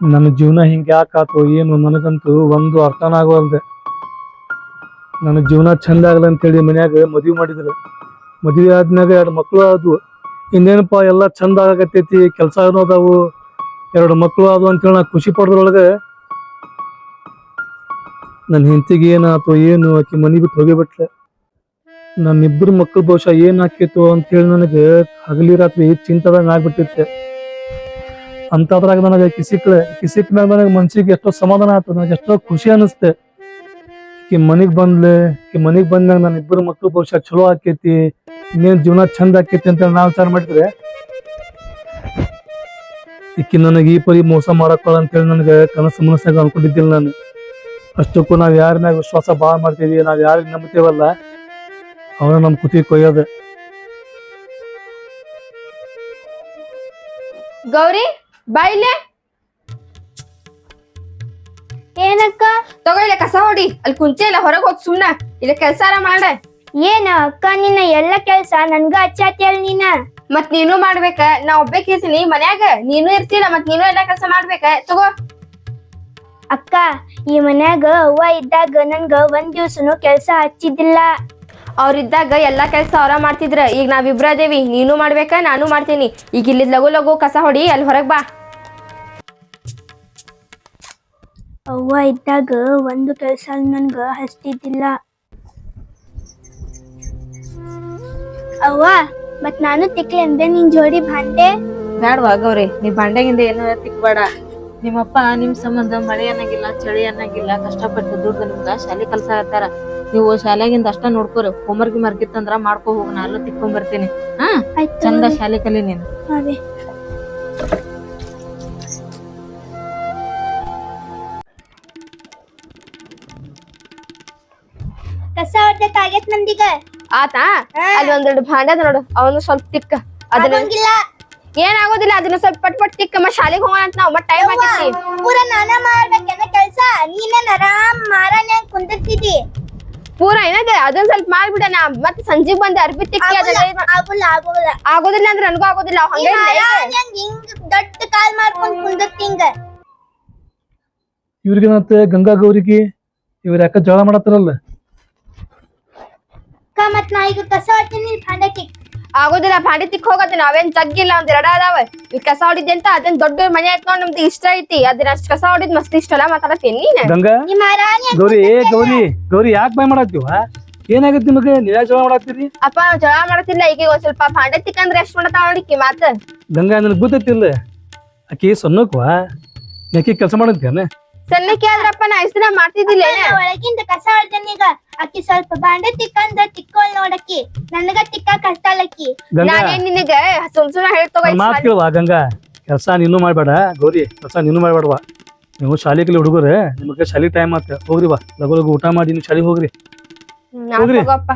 ನನ್ನ ಜೀವನ ಹಿಂಗೆ ಯಾಕಾತು ಏನು ನನಗಂತೂ ಒಂದು ಅರ್ಥನ ಆಗೋಲ್ದೆ ನನ್ನ ಜೀವನ ಚಂದ ಆಗಲ್ಲ ಅಂತೇಳಿ ಮನ್ಯಾಗ ಮದುವೆ ಮಾಡಿದ್ರು. ಮದುವೆ ಆದ್ಮ್ಯಾಗ ಎರಡು ಮಕ್ಕಳು ಆದ್ವು. ಇನ್ನೇನಪ್ಪ, ಎಲ್ಲ ಚಂದ ಆಗತೈತಿ ಕೆಲಸ ಅದಾವು. ಎರಡು ಮಕ್ಕಳು ಆದ್ವು ಅಂತೇಳಿ ನಾ ಖುಷಿ ಪಡೋದ್ರೊಳಗೆ ನನ್ನ ಹೆಂಡತಿಗೆ ಏನಾಯ್ತು ಏನು ಆಕೆ ಮನೆ ಬಿಟ್ಟು ಹೋಗಿಬಿಟ್ಲೆ. ನನ್ನಿಬ್ಬರು ಮಕ್ಕಳು ಬಹುಶಃ ಏನ್ ಆಕೈತು ಅಂತೇಳಿ ನನಗೆ ಹಗಲಿ ರಾತ್ರಿ ಚಿಂತದಂಗ ಆಗ್ಬಿಟ್ಟಿತ್ತೆ. ಅಂತದ್ರಾಗ ನನಗೆ ಕಿಸಿಕ್ಳೆ ಕಿಸಿಕ್ ಮ್ಯಾಗ ನನಗೆ ಮನ್ಸಿಗೆ ಎಷ್ಟೋ ಸಮಾಧಾನ ಆಯ್ತು ನನಗೆ ಎಷ್ಟೋ ಖುಷಿ ಅನಿಸ್ತೆ ಕಿ ಮನಿಗ್ ಬಂದ್ಲೆ, ಕಿ ಮನಿಗ್ ಬಂದಾಗ ನನ್ನ ಇಬ್ಬರು ಮಕ್ಕಳು ಭವಿಷ್ಯ ಚಲೋ ಆಕೈತಿ, ಇನ್ನೇನ್ ಜೀವನ ಚಂದ ಆಕೈತಿ ಅಂತ ನಾವು ವಿಚಾರ ಮಾಡಿದ್ರೆ, ಈಕಿ ನನಗೆ ಈ ಪರಿ ಮೋಸ ಮಾಡಕ್ಕಳ ಅಂತೇಳಿ ನನಗೆ ಕನಸು ಮನಸ್ಸಾಗ ಅನ್ಕೊಂಡಿದ್ದಿಲ್ಲ ನಾನು. ಅಷ್ಟಕ್ಕೂ ನಾವ್ ಯಾರ ಮ್ಯಾಗ ವಿಶ್ವಾಸ ಭಾಳ ಮಾಡ್ತೀವಿ, ನಾವ್ ಯಾರಿಗೆ ನಂಬ್ತೇವಲ್ಲ, ಅವನ ನಮ್ ಕುತಿ ಕೊಯ್ಯೋದು. ಗೌರಿ? ಬಾಯಿಲೆ ಏನಕ್ಕ? ತಗೋ ಇಲ್ಲ ಕಸ ಹೊಡಿ. ಅಲ್ಲಿ ಕುಂಚೆ ಇಲ್ಲ ಹೊರಗೆ ಹೋಗಿ ಸುಮ್ನ. ಇಲ್ಲ ಕೆಲ್ಸಾರ ಮಾಡ ಏನ ಅಕ್ಕ ನಿನ್ನ ಎಲ್ಲ ಕೆಲ್ಸ ನನ್ಗ ಹಚ್ಚಾತಿಯಲ್ ನೀನ? ಮತ್ ನೀನು ಮಾಡ್ಬೇಕ. ನಾ ಒಬ್ಬೇಕ್ ಇರ್ತೀನಿ ಮನ್ಯಾಗ. ನೀನು ಇರ್ತಿಲ್ಲ ಮತ್ ನೀನು ಎಲ್ಲಾ ಕೆಲ್ಸ ಮಾಡ್ಬೇಕ. ತಗೋ. ಅಕ್ಕ ಈ ಮನ್ಯಾಗ ಅವ್ವ ಇದ್ದಾಗ ನನ್ಗ ಒಂದ್ ದಿವ್ಸನು ಕೆಲ್ಸ ಹಚ್ಚಿದ್ದಿಲ್ಲ. ಅವ್ರಿದ್ದಾಗ ಎಲ್ಲಾ ಕೆಲ್ಸ ಅವ್ರ ಮಾಡ್ತಿದ್ರ. ಈಗ ನಾವಿಬ್ರ ಅದೇವಿ. ನೀನು ಮಾಡ್ಬೇಕ ನಾನು ಮಾಡ್ತೀನಿ. ಈಗ ಇಲ್ಲಿದ್ ಲಘು ಲಘು ಕಸ ಹೊಡಿ ಅಲ್ಲಿ ಹೊರಗ್ ಬಾ. ಅವ್ವ ಇದ್ದಾಗ ಒಂದು ಕೆಲಸ ನನ್ಗ ಹಚ್ತಿದ್ದಿಲ್ಲ. ಅವ್ವ ಮತ್ ನಾನು ತಿಕ್ಲೆ ಅಂದೆ ನಿನ್ ಜೋಡಿ ಭಾಂಡೆ? ಬ್ಯಾಡ್ವಾ ಗೌರಿ ನೀ ಬಾಂಡೆಗಿಂದ ಏನು ತಿಕ್ಬೇಡ. ನಿಮ್ಮಪ್ಪ ನಿಮ್ ಸಂಬಂಧ ಮಳೆ ಅನ್ನಂಗಿಲ್ಲ ಚಳಿ ಅನ್ನಂಗಿಲ್ಲ ಕಷ್ಟಪಟ್ಟು ದುಡ್ದು ನಿಮ್ಗ ಶಾಲೆ ಕೆಲಸ ಹತ್ತಾರ ನೀವು ಶಾಲೆಗಿಂದ ಅಷ್ಟ ನೋಡ್ಕೋರಿ ಗಿಮರ್ ಕಿತ್ತಂದ್ರ ಮಾಡ್ಕೊ ಹೋಗ್ ನಾ ಅಲ್ಲೂ ತಿಕ್ಕೊಂಡ್ ಬರ್ತೀನಿ. ಹಾ? ಚಂದ ಶಾಲೆ ಕಲಿ ನೀನು. ಅದೇ ಹೊಡ್ದಕ್ಕಾಗೈತ್ ನಂದೀಗ. ಆತಾ? ಅಲ್ಲಿ ಒಂದೆರಡು ಭಾಂಡದ ನೋಡು ಅವನು ಸ್ವಲ್ಪ ತಿಕ್ಕ. ಅದನ್ನ ಆಗಂಗಿಲ್ಲ. ಏನಾಗೋದಿಲ್ಲ ಅದನ್ನ ಸ್ವಲ್ಪ ಪಟ್ ಪಟ್ ತಿಕ್ಕ ಮತ್ತೆ ಶಾಲೆಗೆ ಹೋಗೋಣ ಅಂತ ನಾವು ಮತ್ ಟೈಮ್ ಆಗೈತಿ ಪೂರ ನಾನ ಮಾಡ್ಬೇಕೇನ ಕೆಲ್ಸ? ನೀನೇನ್ ಆರಾಮ್ ಮಾರಾನೆ ಕುಂದಿರ್ತಿದ್ದಿ? ಪೂರ ಏನದ ಅದನ್ನ ಸ್ವಲ್ಪ ಮಾಡ್ಬಿಡ ನಾ ಮತ್ತೆ ಸಂಜೆಗ್ ಬಂದ್ ಅರ್ಬಿ ತಿಕ್ಕಿ ಅದನ್ನ ಇದ್ ಮಾ- ಆಗುಲ್ಲ ಆಗುಲ್ಲ. ಆಗೋದಿಲ್ಲ ಅಂದ್ರೆ ನನಗೂ ಆಗೋದಿಲ್ಲ ಅವ್ ಹಂಗೆ ಇರ್ಲಿ. ಮಾರಾನ್ಯಾಗ ಹಿಂಗ್ ದೊಡ್ಡ ಕಾಲ್ ಮಾಡ್ಕೊಂಡ್ ಕುಂದಿರ್ತಿಂಗ ಇವ್ರಿಗೇನತ್ತೆ ಗಂಗಾ ಗೌರಿಗೆ ಇವ್ರ ಯಾಕ ಜಗಳ ಮಾಡತ್ತಾರಲ್ಲ? ಅಕ್ಕ ಮತ್ ನಾ ಈಗ ಕಸ ಹೊಡ್ತೀನಿ ಭಾಂಡಕ್ಕೆ ಆಗೋದಿಲ್ಲ ಭಾಂಡಿ ತಿಕ್ ಹೋಗತ್ತೆ ನಾವೇನ್ ಜಗ್ಗಿಲ್ಲ ಒಂದ್ ಎರಡ ಅದಾವ ಇಲ್ಲಿ ಕಸ ಹೊಡಿದ್ದೆ ಅಂತ ಅದನ್ ದೊಡ್ಡ ಮನೆ ನೋಡ್ ನಮ್ದು ಇಷ್ಟ ಐತಿ. ಅದನ್ನ ಅಷ್ಟ್ ಕಸ ಹೊಡಿದ್ ಮಸ್ತ್ ಇಷ್ಟ ಅಲ್ಲ ಮಾತಾಡತ್ತೀನಿ ನೀನ್? ಗಂಗಾ ನಿಮ್ಮ ಗೌರಿ ಏ ಗೌರಿ ಗೌರಿ ಯಾಕೆ ಬಾಯ್ ಮಾಡತ್ತೀವ? ಏನಾಗತ್ತೆ ನಿಮಗೆ? ನೀವ್ ಯಾಕ್ ಜಗಳ ಮಾಡತ್ತೀರಿ? ಅಪ್ಪ ನಾವ್ ಜಗಳ ಮಾಡತ್ತಿಲ್ಲ ಈಗ ಒಂದ್ ಸ್ವಲ್ಪ ಭಾಂಡೆ ತಿಕ್ಕಂದ್ರೆ ಎಷ್ಟ್ ಮಾಡತಾವ ನೋಡಿಕಿ ಮಾತ. ಗಂಗಾ ನನಗೆ ಗೊತ್ತೈತಿಲ್ಲ ಆಕಿ ಸೊನ್ನಕ್ವ ಯಾಕೆ ಕೆಲಸ ಮಾಡಂತೇನೆ ಸಣ್ಣಕ್ಕೆ ಆದ್ರಪ್ಪ ನಾ ಇಷ್ಟ ಮಾಡ್ತಿದ್ದಿಲ್ಲ ಒಳಗಿಂದ ಕಸ ಹೊಡ್ತೇನೆ ಈಗ. ಅಕ್ಕಿ ಸ್ವಲ್ಪ ಬಾಂಡೆ ತಿಕ್ಕಂದ್ರ ತಿಕ್ಕೋಳ್ ನೋಡಕ್ಕಿ. ನನಗ ತಿಕ್ಕ ಕಷ್ಟ ಗಂಗಾ. ನಾನೇ ನಿನಗ ಸುಮ್ ಸುಮ್ನೆ ಹೇಳ್ತೋಗ ಮಾತ್ ಕೇಳುವ ಗಂಗಾ. ಕೆಲಸ ನೀನು ಮಾಡ್ಬೇಡ ಗೌರಿ. ಕೆಲಸ ನೀನು ಮಾಡ್ಬೇಡವಾ ನೀವು ಶಾಲೆಗೆ ಹುಡುಗರು ನಿಮಗೆ ಶಾಲೆ ಟೈಮ್ ಆತ. ಹೋಗ್ರಿ ಬಾ. ಲಗು ಲಗು ಊಟ ಮಾಡಿ ನೀವು ಶಾಲೆಗೆ ಹೋಗ್ರಿ. ಹೋಗ್ರಿ. ಹೋಗಪ್ಪ.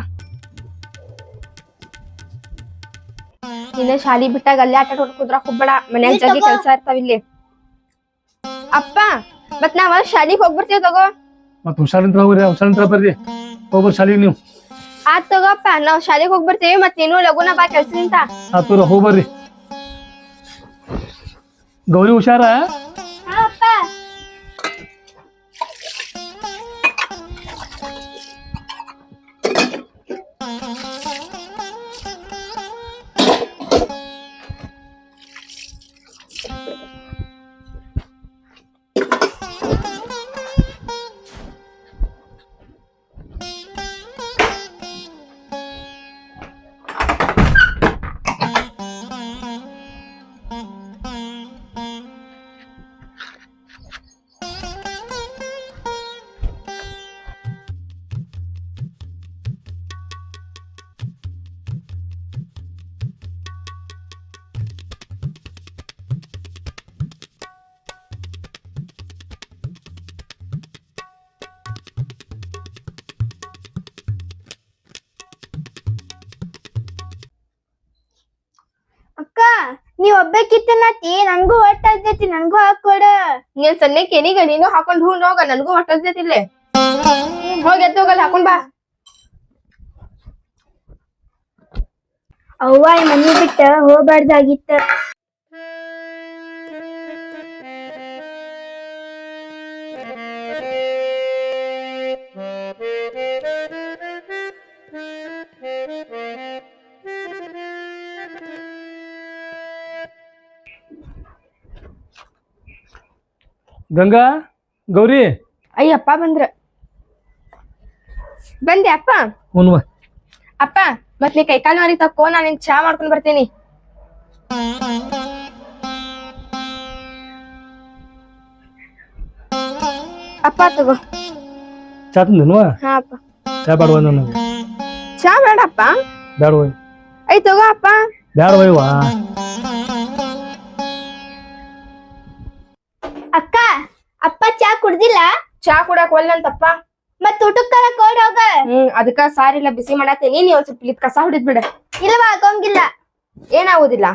ಶಾಲಿ ಬಿಟ್ಟಾಗ ಅಲ್ಲೇ ಆಟ ಕುದ್ರಾಕ್ ಹೋಗ್ಬೇಡ. ಮನ್ಯಾಗ ಜಗ್ಗಿ ತಗೋ. ಕೆಲ್ಸ ಇರ್ತಾವ ಇಲ್ಲಿ. ಅಪ್ಪ ಮತ್ ನಾವ ಶಾಲಿಗ್ ಹೋಗ್ಬರ್ತೀವಿ ತಗೋ. ಮತ್ತೆ ಹುಷಾರಿಂತ್ರ ಹೋಗ್ರಿ ಹುಷಾರಿಂತ್ರ ಬರ್ರಿ. ಹೋಗ್ಬರ್ ಶಾಲೆಗೆ ನೀವು ಆತ್ ತಗೋಪ್ಪ ನಾವ್ ಶಾಲಿಗ್ ಹೋಗ್ಬರ್ತೀವಿ ಮತ್ ನೀನು ಲಗುನ ಬಾ ಕೆಲ್ಸದಿಂದ ಆತೂರ ಹೋಗ್ಬರ್ರಿ ಗೌರಿ ಹುಷಾರ ನೀ ಒಬ್ಬಕಿತ್ತನಾತಿ ನಂಗೂ ಹೊಟ್ಟ ಹತ್ತೈತಿ ನಂಗೂ ಹಾಕೊಡ. ನೀನ್ ಸಣ್ಣಕ್ಕೆ ಏನೀಗ ನೀನು ಹಾಕೊಂಡ್ ಹೂ ನೋಗ ನನ್ಗೂ ಹೊಟ್ಟ ಹತ್ತೈತಿ ಇಲ್ಲೇ. ಹೋಗಿ ಎತ್ತೋಗಲ್ಲ ಹಾಕೊಂಡ್ ಬಾ. ಅವ್ವ ಈ ಮನಿ ಬಿಟ್ಟ ಹೋಗ್ಬಾರ್ದಾಗಿತ್ತ. Thank you. ಗಂಗಾ ಗೌರಿ. ಅಯ್ಯಪ್ಪ ಬಂದ್ರ. ಬಂದೆ ಅಪ್ಪ. ಹುನ್ವ ಅಪ್ಪ ಮತ್ ನೀ ಕೈಕಾಲು ಮಾರಿ ತಕ್ಕೋ ನಾನು ನಿನ್ ಚಾ ಮಾಡ್ಕೊಂಡ್ ಬರ್ತೀನಿ. ಅಪ್ಪ ತಗೋ. ಚಾ ತಂದೇನ್ವ ಹಾ ಅಪ್ಪ. ಚಾ ಬೇಡವ ನನಗೆ. ಚಾ ಬೇಡಪ್ಪ. ಬೇಡವ? ಐ ತಗೋ ಅಪ್ಪ. ಬೇಡವಯ್ವಾ ಚಾ ಕುಡಕ್ ಒಲ್ಲಂತಪ್ಪ ಮತ್ ಊಟಕ್ಕರ ಕೋಡ್ ಹೋಗ. ಹ್ಮ್ ಅದಕ್ಕ ಸಾರಿಲ್ಲ ಬಿಸಿ ಮಾಡತ್ತೀನಿ ನೀ ಒಂದ್ ಸ್ವಲ್ಪ ಇಲ್ಲಿ ಕಸ ಹೊಡಿದ್ ಬಿಡ. ಇಲ್ವಾ ಆಗೋಂಗಿಲ್ಲ. ಏನಾಗೋದಿಲ್ಲ?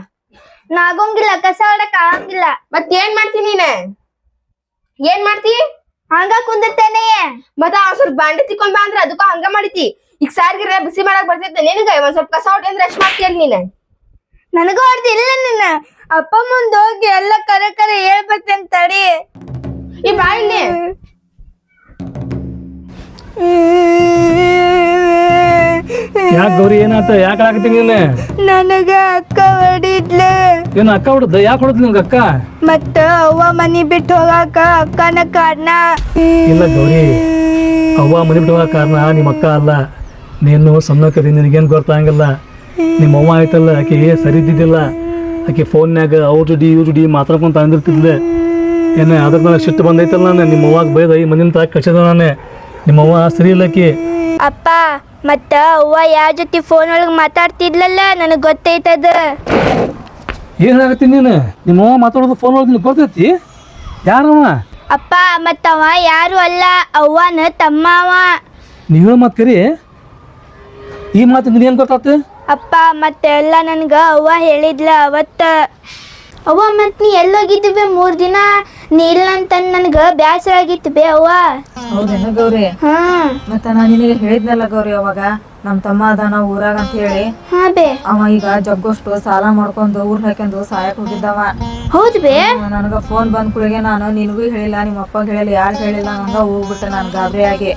ನಾ ಆಗೋಂಗಿಲ್ಲ ಕಸ ಹೊಡಕ್ ಆಗಂಗಿಲ್ಲ. ಮತ್ ಏನ್ ಮಾಡ್ತೀನಿ ನೀನ? ಏನ್ ಮಾಡ್ತಿ? ಹಂಗ ಕುಂದಿರ್ತೇನೆ. ಮತ್ತ ಒಂದ್ ಸ್ವಲ್ಪ ಬಾಂಡೆ ತಿಕ್ಕೊಂಡ್ ಬಾ ಅಂದ್ರ ಅದಕ್ಕ ಹಂಗ ಮಾಡಿತಿ. ಈಗ ಸಾರಿಗಿರ ಬಿಸಿ ಮಾಡಕ್ ಬರ್ತೈತೆ ನಿನಗ. ಒಂದ್ ಸ್ವಲ್ಪ ಕಸ ಹೊಡಿ ಅಂದ್ರೆ ಎಷ್ಟ್ ಮಾಡ್ತೀಯಲ್ಲ ನೀನ್? ನನಗೂ ಹೊಡ್ದಿಲ್ಲ ನಿನ್ನ ಅಪ್ಪ ಮುಂದೆ ಹೋಗಿ ಎಲ್ಲ ಕರೆ ಕರೆ ಹೇಳ್ಬೇಕಂತ ತಡಿ ಈ ಬಾ ಇಲ್ಲಿ ಯಾಕೆ ಗೌರಿ ಏನಾತ ಯಾಕೆ ಹಾಕತ್ತೀನಿ ನೀನು ನನಗ ಅಕ್ಕ ಹೊಡಿದ್ಲ. ಏನು ಅಕ್ಕ ಹೊಡೆದ? ಯಾಕೆ ಹೊಡೆದ್ ನಿಮ್ಗೆ ಅಕ್ಕ? ಮತ್ತ ಅವ್ವ ಮನಿ ಬಿಟ್ಟು ಹೋಗಾಕ ಅಕ್ಕನ ಕಾರಣ. ಇಲ್ಲ ಗೌರಿ ಅವ್ವ ಮನೆ ಬಿಟ್ಟು ಹೋಗೋ ಕಾರಣ ನಿಮ್ಮ ಅಕ್ಕ ಅಲ್ಲ. ನೀನು ಸಣ್ಣಕ್ಕದಿ ನಿನಗೇನು ಗೊತ್ತಾಗಂಗಿಲ್ಲ ನಿಮ್ಮ ಅವ್ವ ಆಯ್ತಲ್ಲ ಆಕೆ ಸರಿ ಇದ್ದಿದ್ದಿಲ್ಲ. ಆಕೆ ಫೋನ್ಯಾಗ ಅವ್ರ ಜೋಡಿ ಇವ್ರ ಜೋಡಿ ಮಾತಾಡ್ಕೊಂತ ಅಂದಿರ್ತಿದ್ಲೆ ಏನೇ ಅದ್ರ ನನಗೆ ಸಿಟ್ಟು ಬಂದೈತಲ್ಲ ನಾನು ನಿಮ್ಮ ಅವ್ವಾಗ ಬೈದ ಈ ತಾಕ ಕಳ್ಸಿದ ನಾನೇ. ನಿಮ್ಮ ಅವ್ವ ಸರಿ ಆಕಿ ಅಪ್ಪ ಮತ್ತ ಅವ್ವ ಯಾರ ಜೊತೆ ಫೋನ್ ಒಳಗೆ ಮಾತಾಡ್ತಿದ್ಲಲ್ಲ? ನನಗೆ ಗೊತ್ತೈತದ. ಏನಾಗತ್ತಿ ನೀನು? ನಿಮ್ಮ ಅವ್ವ ಮಾತಾಡೋದು ಫೋನ್ ಒಳಗೆ ನಿನಗೆ ಗೊತ್ತೈತಿ? ಯಾರವ ಅಪ್ಪ ಮತ್ತವ ಯಾರು ಅಲ್ಲ. ಅವ್ವನ ತಮ್ಮವ ನೀವು ಮಾತು ಕರಿ. ಈ ಮಾತು ನಿನಗೇನು ಗೊತ್ತಾತು? ಅಪ್ಪ ಮತ್ತೆಲ್ಲ ನನ್ಗ ಅವ್ವ ಹೇಳಿದ್ಲ ಅವತ್ತ. ಅವ್ವ ಮತ್ ನೀ ಎಲ್ಲೋಗಿದ್ವಿ ಮೂರ್ ದಿನ? ನೀ ಇಲ್ಲ ಅಂತ ನನ್ಗ ಬ್ಯಾಸರ ಆಗಿತ್ತು ಬೇ ಅವ್ವ. ಹೌದೇನ ಗೌರಿ? ಮತ್ತ ನಾ ನಿನಗೆ ಹೇಳಿದ್ನಲ್ಲ ಗೌರಿ ಅವಾಗ ನಮ್ ತಮ್ಮ ಅದಾನ ಊರಾಗ ಅಂತ ಹೇಳಿ ಹಾ ಬೇ. ಅವ ಈಗ ಜಗ್ಗೋಷ್ಟು ಸಾಲ ಮಾಡ್ಕೊಂಡು ಊರ್ ಹಾಕೊಂಡು ಸಾಯಕ್ ಹೋಗಿದ್ದವ. ಹೌದ್ ಬೇ. ನನಗ ಫೋನ್ ಬಂದ್ ಕುಳಿಗೆ ನಾನು ನಿನಗೂ ಹೇಳಿಲ್ಲ ನಿಮ್ಮ ಅಪ್ಪಗೆ ಹೇಳಿಲ್ಲ ಯಾರು ಹೇಳಿಲ್ಲ ನಂಗ ಹೋಗ್ಬಿಟ್ಟೆ ನಾನು ಗಾಬರಿಯಾಗಿ.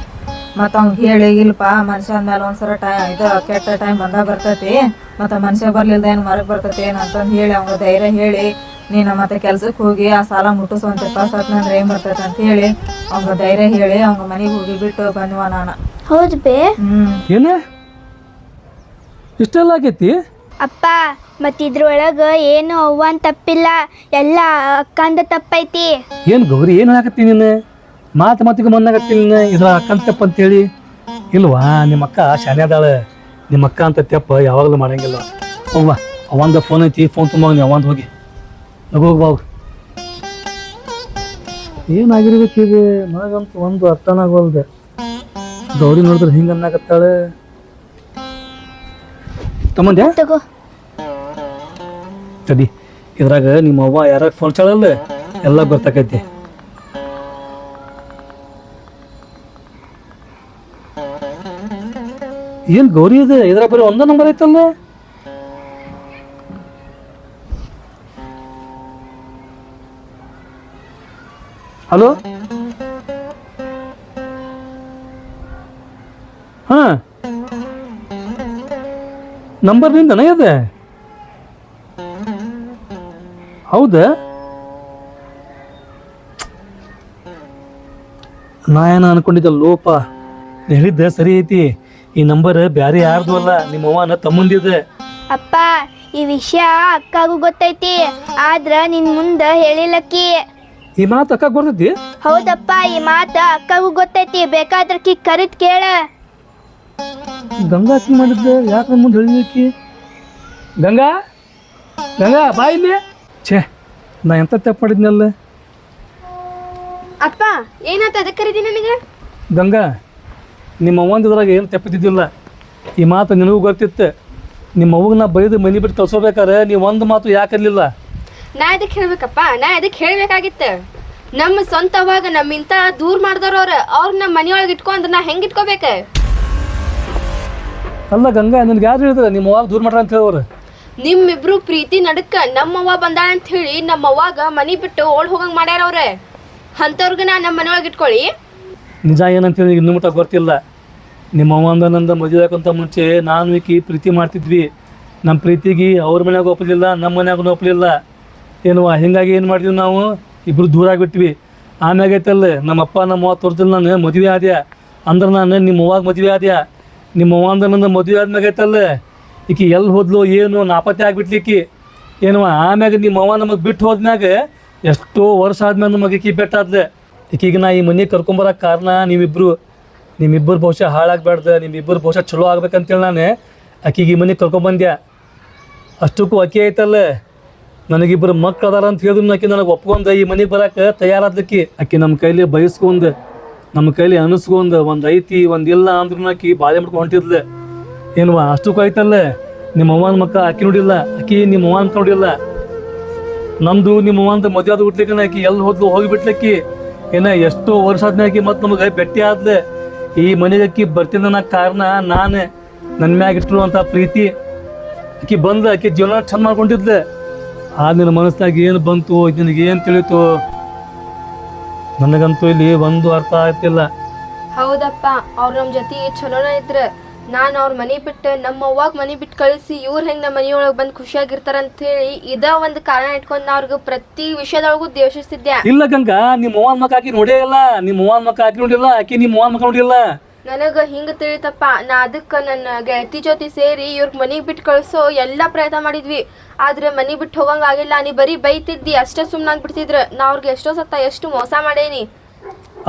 ಮತ್ತ ಅವ್ನ್ ಹೇಳಿ ಇಲ್ಪ ಮನುಷ್ಯ ಮೇಲೆ ಒಂದ್ಸಲ ಟೈಮ್ ಇದು ಕೆಟ್ಟ ಟೈಮ್ ಬಂದ ಬರ್ತೈತಿ ಮತ್ತ ಮನುಷ್ಯ ಬರ್ಲಿಲ್ದ ಏನು ಮರಕ್ ಬರ್ತೈತಿ ಏನಂತಂದು ಹೇಳಿ ಅವ್ನ ಧೈರ್ಯ ಹೇಳಿ ನೀನು ಮತ್ತೆ ಕೆಲ್ಸಕ್ಕೆ ಹೋಗಿ ಆ ಸಾಲ ಮುಟ್ಟಿಸುವಂತ ಪಾಸ್ ಏನು ಏನ್ ಬರ್ತೈತೆ ಅಂತ ಹೇಳಿ ಅವ್ನ ಧೈರ್ಯ ಹೇಳಿ ಅವ್ನ ಮನೆಗೆ ಹೋಗಿ ಬಿಟ್ಟು ಬಂದ್ವ ನಾನು. ಹೌದು ಬೇ. ಹ್ಮ್. ಏನ? ಇಷ್ಟೆಲ್ಲ ಆಗೈತಿ? ಅಪ್ಪ ಮತ್ ಇದ್ರೊಳಗ ಏನು ಅವ್ವನ್ ತಪ್ಪಿಲ್ಲ ಎಲ್ಲ ಅಕ್ಕಂದ ತಪ್ಪೈತಿ. ಏನು ಗೌರಿ ಏನು ಹೇಳಕತ್ತಿ ನೀನು? ಮಾತು ಮಾತಿಗೆ ಮೊನ್ನಾಗತ್ತಿಲ್ಲ ನೀನು ಇದ್ರ ಅಕ್ಕಂತ ತೆಪ್ಪ ಅಂತೇಳಿ. ಇಲ್ವಾ ನಿಮ್ಮ ಅಕ್ಕ ಶಾನೆ ಅದಾಳ. ನಿಮ್ಮ ಅಕ್ಕ ಅಂತ ತೆಪ್ಪ ಯಾವಾಗಲೂ ಮಾಡಂಗಿಲ್ಲ. ಅವ್ವ ಅವಂದ ಫೋನ್ ಐತಿ ಫೋನ್ ತುಂಬ ನೀವು ಅವಂದ ಹೋಗಿ. ನಗು ಹೋಗಿ ಬಾವು ಏನಾಗಿರ್ಬೇಕು ಈಗ? ನನಗಂತೂ ಒಂದು ಅರ್ಥನಾಗೋಲ್ದೆ. ಗೌರಿ ನೋಡಿದ್ರೆ ಹಿಂಗೆ ಅನ್ನಕತ್ತಾಳೆ. ತಮ್ಮಂದ್ಯ ತಗೋ. ತಡಿ ಇದ್ರಾಗ ನಿಮ್ಮ ಅವ್ವ ಯಾರ ಫೋನ್ ಚಾಳಲ್ಲ ಎಲ್ಲ ಗೊತ್ತಾಕೈತಿ. ಏನ್ ಗೌರಿ ಇದೆ? ಇದ್ರ ಬರೀ ಒಂದ ನಂಬರ್ ಐತಲ್ಲ? ಹಲೋ? ಹಾ. ನಂಬರ್ ನಿಂದನ ಇದೆ? ಹೌದಾ? ನಾ ಏನ ಅನ್ಕೊಂಡಿದ್ದೆ? ಲೋಪ. ಹೇಳಿದ್ದೆ ಸರಿ ಐತಿ. ಈ ನಂಬರ್ ಬ್ಯಾರೆ ಯಾರ್ದು ಅಲ್ಲ ನಿಮ್ಮ ಅವ್ವನ ತಮ್ಮಂದಿದೆ ಅಪ್ಪ ಈ ವಿಷಯ ಅಕ್ಕಗೂ ಗೊತ್ತೈತಿ ಆದ್ರ ನಿನ್ ಮುಂದ ಹೇಳಿಲಕ್ಕಿ ಈ ಮಾತು ಅಕ್ಕ ಬರ್ತೈತಿ? ಹೌದಪ್ಪ ಈ ಮಾತ ಅಕ್ಕಗೂ ಗೊತ್ತೈತಿ ಬೇಕಾದ್ರ ಕಿ ಕರಿತ್ ಕೇಳ. ಗಂಗಾ ಅಕ್ಕಿ ಮಾಡಿದ್ದೆ ಯಾಕೆ ನಮ್ಮ ಮುಂದೆ ಹೇಳಿಲಕ್ಕಿ ಗಂಗಾ ಗಂಗಾ ಬಾ ಇಲ್ಲಿ. ಛೇ ನಾ ಎಂತ ತಪ್ಪು ಮಾಡಿದ್ನಲ್ಲ? ಅಪ್ಪ ಏನಾತ ಅದಕ್ಕೆ ಕರೀತಿ ನನಗೆ? ಗಂಗಾ ನಿಮ್ಮ ಅವ್ವಂದಿದ್ರಾಗ ಏನು ತಪ್ಪಿದ್ದಿದ್ದಿಲ್ಲ ಈ ಮಾತು ನಿನಗೂ ಗೊತ್ತಿತ್ತು. ನಿಮ್ಮ ಅವ್ವಗೆ ನಾ ಬೈದು ಮನೆ ಬಿಟ್ಟು ಕಳ್ಸೋಬೇಕಾರೆ ನೀವು ಒಂದು ಮಾತು ಯಾಕಲ್ಲಿಲ್ಲ ನಾ ಇದಕ್ಕೆ ಹೇಳ್ಬೇಕಪ್ಪ? ನಾ ಇದಕ್ಕೆ ಹೇಳ್ಬೇಕಾಗಿತ್ತು? ನಮ್ಮ ಸ್ವಂತ ಅವಾಗ ನಮ್ಮಿಂತ ದೂರ ಮಾಡ್ದವ್ರವ್ರ ಅವ್ರ ನಮ್ಮ ಮನಿಯೊಳಗೆ ಇಟ್ಕೊಂಡ್ ನಾ ಹೆಂಗೆ ಇಟ್ಕೋಬೇಕ? ಅಲ್ಲ ಗಂಗಾ ನಿನ್ಗೆ ಯಾರು ಹೇಳಿದ್ರೆ ನಿಮ್ಮ ಅವ್ವಾಗ ದೂರ ಮಾಡ್ರ ಅಂತ ಹೇಳೋರು? ನಿಮ್ಮಿಬ್ರು ಪ್ರೀತಿ ನಡಕ್ಕ ನಮ್ಮವ್ವ ಬಂದಾಳ ಅಂತ ಹೇಳಿ ನಮ್ಮ ಅವ್ವಾಗ ಮನಿ ಬಿಟ್ಟು ಓಡ್ ಹೋಗಂಗ್ ಮಾಡ್ಯಾರ ಅವ್ರ ಅಂತವ್ರಿಗೆ ನಾ ನಮ್ಮ ಮನೆಯೊಳಗೆ ಇಟ್ಕೊಳ್ಳಿ. ನಿಜ ಏನಂತೇಳಿ ಇನ್ನೂ ಮಟ್ಟ ಗೊತ್ತಿಲ್ಲ. ನಿಮ್ಮ ಅವ್ವಂದ ನಂದ ಮದುವೆ ಆಗೋಂತ ಮುಂಚೆ ನಾನು ಈಕಿ ಪ್ರೀತಿ ಮಾಡ್ತಿದ್ವಿ. ನಮ್ಮ ಪ್ರೀತಿಗೆ ಅವ್ರ ಮನ್ಯಾಗ ಒಪ್ಪಲಿಲ್ಲ, ನಮ್ಮ ಮನ್ಯಾಗೂ ಒಪ್ಪಲಿಲ್ಲ. ಏನು ಹಿಂಗಾಗಿ ಏನು ಮಾಡ್ತೀವಿ ನಾವು? ಇಬ್ಬರು ದೂರ ಆಗಿಬಿಟ್ವಿ. ಆಮ್ಯಾಗ ಐತಲ್ಲ ನಮ್ಮಪ್ಪ ನಮ್ಮ ಅವ್ವ ವರ್ಷದಲ್ಲಿ ನಾನು, ಮದುವೆ ಆದ್ಯ? ಅಂದ್ರೆ ನಾನು ನಿಮ್ಮ ಅವ್ವಾಗ ಮದುವೆ ಆದ್ಯ? ನಿಮ್ಮ ಅವ್ವ ನಂದು ಮದುವೆ ಆದ್ಮ್ಯಾಗ ಐತಲ್ಲ ಈಕಿ ಎಲ್ಲಿ ಹೋದ್ಲು, ಏನು, ನಾಪತ್ತೆ ಆಗಿಬಿಟ್ಲಿಕ್ಕಿ ಏನು ಆಮ್ಯಾಗ ನಿಮ್ಮ ಅವ್ವ ನಮಗೆ ಬಿಟ್ಟು ಹೋದ್ಮ್ಯಾಗ ಎಷ್ಟೋ ವರ್ಷ ಆದ್ಮೇಲೆ ನಮಗೆ ಈಕಿ ಬೆಟ್ಟಾದ್ಲೆ ಈಕಿಗೆ ನಾ ಈ ಮನೆಗೆ ಕರ್ಕೊಂಬರಕ್ಕೆ ಕಾರಣ ನೀವಿಬ್ರು. ನಿಮ್ಮಿಬ್ಬರು ಭವಿಷ್ಯ ಹಾಳಾಗಬಾರ್ದು, ನಿಮ್ಮಿಬ್ಬರು ಭವಿಷ್ಯ ಚಲೋ ಆಗ್ಬೇಕಂತೇಳಿ ನಾನು ಅಕ್ಕಿಗೆ ಈ ಮನೆಗೆ ಕರ್ಕೊಂಬಂದ್ಯಾ ಅಷ್ಟಕ್ಕೂ ಅಕ್ಕಿ ಐತಲ್ಲ, ನನಗಿಬ್ಬರು ಮಕ್ಳು ಅದಾರ ಅಂತ ಹೇಳಿದ್ರು ಅಕ್ಕಿ, ನನಗೆ ಒಪ್ಕೊಂಡು ಈ ಮನೆಗೆ ಬರಕ್ಕೆ ತಯಾರಾದ್ಲಕ್ಕಿ. ಅಕ್ಕಿ ನಮ್ಮ ಕೈಲಿ ಬಯಸ್ಕೊಂಡು ನಮ್ಮ ಕೈಲಿ ಅನಿಸ್ಕೊಂಡು, ಒಂದು ಐತಿ, ಒಂದು ಇಲ್ಲ ಅಂದ್ರೂ ಅಕ್ಕಿ ಬಾಳೆ ಮಾಡ್ಕೊಂಡು ಹೊಂಟಿದ್ಲು. ಏನ್ವಾ, ಅಷ್ಟಕ್ಕೂ ಐತಲ್ಲ, ನಿಮ್ಮ ಅವ್ವನ ಮಕ್ಕ ಅಕ್ಕಿ ನೋಡಿಲ್ಲ ಆಕಿ ನಿಮ್ಮ ಅವ್ವ ಅಂತ ನೋಡಿಲ್ಲ. ನಮ್ಮದು ನಿಮ್ಮ ಅವ್ವ ಅಂತ ಮದುವೆ ಆಕಿ ಎಲ್ಲಿ ಹೋದ್ಲು ಹೋಗಿಬಿಟ್ಲಕ್ಕಿ. ಏನ ಎಷ್ಟೋ ವರ್ಷ ಆದ್ಮೇಲೆ ಆಕಿ ಮತ್ತೆ ನಮಗೆ ಭೇಟಿ ಆದ್ಲೆ. ಈ ಮನೆಗೆ ಅಕ್ಕಿ ಅನ್ನೋ ಕಾರಣ ನಾನು ನನ್ನ ಮ್ಯಾಗ ಇಟ್ಟಿರುವಂಥ ಪ್ರೀತಿ. ಆಕಿ ಬಂದ, ಆಕೆ ಜೀವನ ಚಂದ ಮಾಡ್ಕೊಂಡಿದ್ದೆ ಆ ನಿನ್ನ ಮನಸ್ಸಿನಾಗ ಏನು ಬಂತು, ನಿನಗೆ ಏನು ತಿಳಿತು? ನನಗಂತೂ ಇಲ್ಲಿ ಒಂದು ಅರ್ಥ ಆಗ್ತಿಲ್ಲ. ಹೌದಪ್ಪ, ಅವ್ರ ನಮ್ಮ ಜೊತೆ ಚಲೋನ ಇದ್ರ. ನಾನ್ ಅವ್ರ ಮನಿ ಬಿಟ್ಟು ನಮ್ಮ ಅವ್ವಾಗ ಮನಿ ಬಿಟ್ಟು ಕಳಿಸಿ ಇವ್ರು ಹೆಂಗ್ ನಮ್ಮ ಮನಿಯೊಳಗ್ ಬಂದು ಖುಷಿಯಾಗಿರ್ತಾರ ಅಂತ ಹೇಳಿ ಇದ ಒಂದ್ ಕಾರಣ ಇಟ್ಕೊಂಡು ನಾ ಅವ್ರಿಗೆ ಪ್ರತಿ ವಿಷಯದೊಳಗೂ ದ್ವೇಷಿಸ್ತಿದ್ದೆ ಇಲ್ಲ ಗಂಗಾ ನಿಮ್ಮ ಅವ್ವನ ಮಕ್ಕ ಆಕಿ ನೋಡೇ ಇಲ್ಲ ನಿಮ್ಮ ಅವ್ವನ ಮಕ್ಕ ಆಕಿ ನೋಡಿಲ್ಲ ಆಕಿ ನಿಮ್ಮ ಅವ್ವನ ಮಕ್ಕ ನೋಡಿಲ್ಲ ನನಗ ಹಿಂಗ ತಿಳಿತಪ್ಪ ನಾ ಅದಕ್ಕ ನನ್ನ ಗೆಳತಿ ಜೊತೆ ಸೇರಿ ಇವ್ರ ಮನಿಗ್ ಬಿಟ್ಟು ಕಳ್ಸೋ ಎಲ್ಲಾ ಪ್ರಯತ್ನ ಮಾಡಿದ್ವಿ. ಆದ್ರೆ ಮನಿ ಬಿಟ್ಟು ಹೋಗಂಗ ಆಗಿಲ್ಲ ನೀ ಬರೀ ಬೈತಿದ್ದಿ ಅಷ್ಟೇ ಸುಮ್ನಾಗ್ ಬಿಡ್ತಿದ್ರ. ನಾ ಅವ್ರಿಗೆ ಎಷ್ಟೋ ಸತ್ತ ಎಷ್ಟು ಮೋಸ ಮಾಡೇನಿ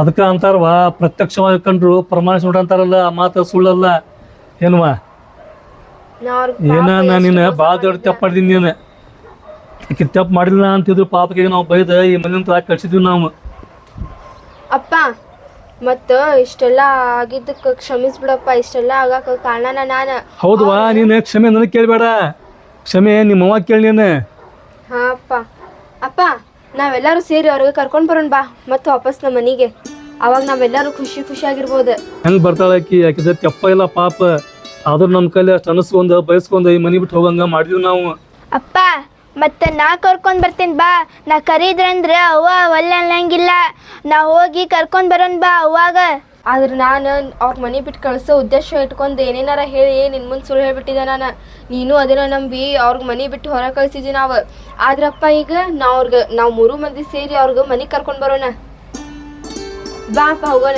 ಅದಕ್ಕ ಅಂತಾರವ ಪ್ರತ್ಯಕ್ಷವಾಗಿ ಕಂಡ್ರು ಪ್ರಮಾಣಿಸಿ ನೋಡಂತಾರಲ್ಲ ಮಾತು ಸುಳ್ಳಲ್ಲ. ಏನ್ವಾ? ಏನ ನಾ ನಿನ್ನ ಭಾಳ ದೊಡ್ಡ ತಪ್ಪು ಮಾಡಿದೀನಿ ನೀನು. ಆಕಿ ತಪ್ಪು ಮಾಡಿಲ್ಲ ಅಂತಿದ್ರು ಪಾಪಕ್ಕೆ ನಾವು ಬೈದ ಈ ಮನೆಯಿಂದ ಕಳ್ಸಿದ್ವಿ ನಾವು. ಅಪ್ಪ ಮತ್ತ ಇಷ್ಟೆಲ್ಲ ಆಗಿದ್ದಕ್ಕೆ ಕ್ಷಮಿಸ್ಬಿಡಪ್ಪ ಇಷ್ಟೆಲ್ಲ ಆಗಾಕ ಕಾರಣನ ನಾನು. ಹೌದವಾ? ನೀನು ಕ್ಷಮೆ ನನಗೆ ಕೇಳಬೇಡ. ಕ್ಷಮೆ ನಿಮ್ಮ ಅವ್ವ ಕೇಳಿ ನೀನು. ಹಾ ಅಪ್ಪ. ಅಪ್ಪ ನಾವೆಲ್ಲರೂ ಸೇರಿ ಅವ್ರಿಗೆ ಕರ್ಕೊಂಡು ಬರೋಣ ಬಾ ಮತ್ತೆ ವಾಪಸ್ ನಮ್ಮ ಮನೆಗೆ. ಅವಾಗ ನಾವೆಲ್ಲರೂ ಖುಷಿ ಖುಷಿಯಾಗಿರ್ಬೋದು ಹೆಂಗೆ ಬರ್ತಾಳೆ ಆಕಿ? ಆಕಿದ ತೆಪ್ಪ ಇಲ್ಲ ಪಾಪ. ಆದ್ರೂ ನಮ್ಮ ಕೈಲಿ ಅಷ್ಟು ಅನಿಸ್ಕೊಂಡ ಬಯಸ್ಕೊಂಡ ಈ ಮನೆ ಬಿಟ್ಟು ಹೋಗಂಗ ಮಾಡಿದ್ವಿ ನಾವು. ಅಪ್ಪ ಮತ್ತೆ ನಾ ಕರ್ಕೊಂಡ್ ಬರ್ತೀನಿ ಬಾ. ನಾ ಕರೀದ್ರಂದ್ರೆ ಅವ್ವ ಒಲ್ಲೆ ಅನ್ನಂಗಿಲ್ಲ. ನಾ ಹೋಗಿ ಕರ್ಕೊಂಡ್ ಬರೋನ್ ಬಾ ಅವಾಗ ಆದ್ರೆ ನಾನು ಅವ್ರ ಮನೆ ಬಿಟ್ಟು ಕಳ್ಸೋ ಉದ್ದೇಶ ಇಟ್ಕೊಂಡು ಏನೇನಾರ ಹೇಳಿ ನಿನ್ ಮುಂದೆ ಸುಳ್ಳು ಹೇಳ್ಬಿಟ್ಟಿದ್ದೆ ನಾನು. ನೀನು ಅದನ್ನ ನಂಬಿ ಅವ್ರಿಗೆ ಮನೆ ಬಿಟ್ಟು ಹೊರ ಕಳ್ಸಿದ್ವಿ ನಾವು. ಆದ್ರಪ್ಪ ಈಗ ನಾವು ಅವ್ರಿಗೆ ನಾವು ಮೂರು ಮಂದಿ ಸೇರಿ ಅವ್ರಿಗೆ ಮನೆಗೆ ಕರ್ಕೊಂಡು ಬರೋಣ. ಬಾ ಅಪ್ಪ ಹೋಗೋಣ.